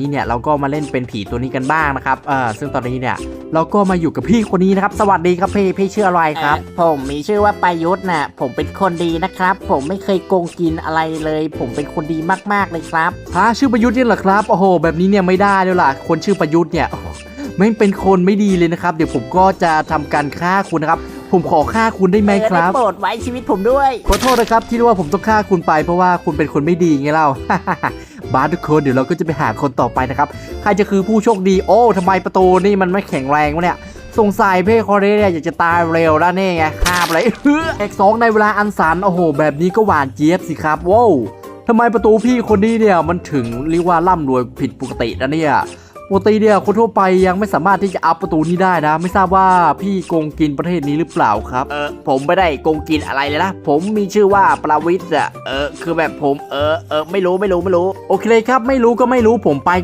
นี้เนี่ยเราก็มาเล่นเป็นผีตัวนี้กันบ้างนะครับเออซึ่งตอนนี้เนี่ยเราก็มาอยู่กับพี่คนนี้นะครับ สวัสดีครับพี่พี่ชื่ออะไรครับเอ่อผมมีชื่อว่าประยุทธ์น่ะผมเป็นคนดีนะครับ ผมไม่เคยโกงกินอะไรเลย ผมเป็นคนดีมากๆเลยครับฮะชื่อประยุทธ์นี่เหรอครับโอ้โห แบบนี้เนี่ยไม่ได้แล้วล่ะ คนชื่อประยุทธ์เนี่ยโอ้โหไม่งเป็นคนไม่ดีเลยนะครับ เดี๋ยวผมก็จะทำการฆ่าคุณนะครับ ผมขอฆ่าคุณได้ไหมครับ เออได้โปรดไว้ชีวิตผมด้วย ขอโทษนะครับที่ว่าผมต้องฆ่าคุณไปเพราะว่าคุณเป็นคนไม่ดีไงเล่า บาสทุกคนเดี๋ยวเราก็จะไปหาคนต่อไปนะครับ ใครจะคือผู้โชคดี โอ้ทำไมประตูนี่มันไม่แข็งแรงวะเนี่ย สงสัยเพ่คอเรเนี่ยอยากจะตายเร็วแล้วนี่ไงฆ่าไปเลยเอกสองในเวลาอันสันโอ้โห แบบนี้ก็หวานเจี๊ยบสิครับว้าวทำไมประตูพี่คนนี้เนี่ยมันถึงเรียกว่าร่ำรวยผิดปกตินะเนี่ย ปกติเนี่ยคนทั่วไปยังไม่สามารถที่จะอัพประตูนี้ได้นะ ไม่ทราบว่าพี่โกงกินประเทศนี้หรือเปล่าครับ เออผมไม่ได้โกงกินอะไรเลยนะ ผมมีชื่อว่าประวิทย์อะเออ คือแบบผม เออเออไม่รู้ไม่รู้ไม่รู้ โอเคเลยครับ ไม่รู้ก็ไม่รู้ผมไป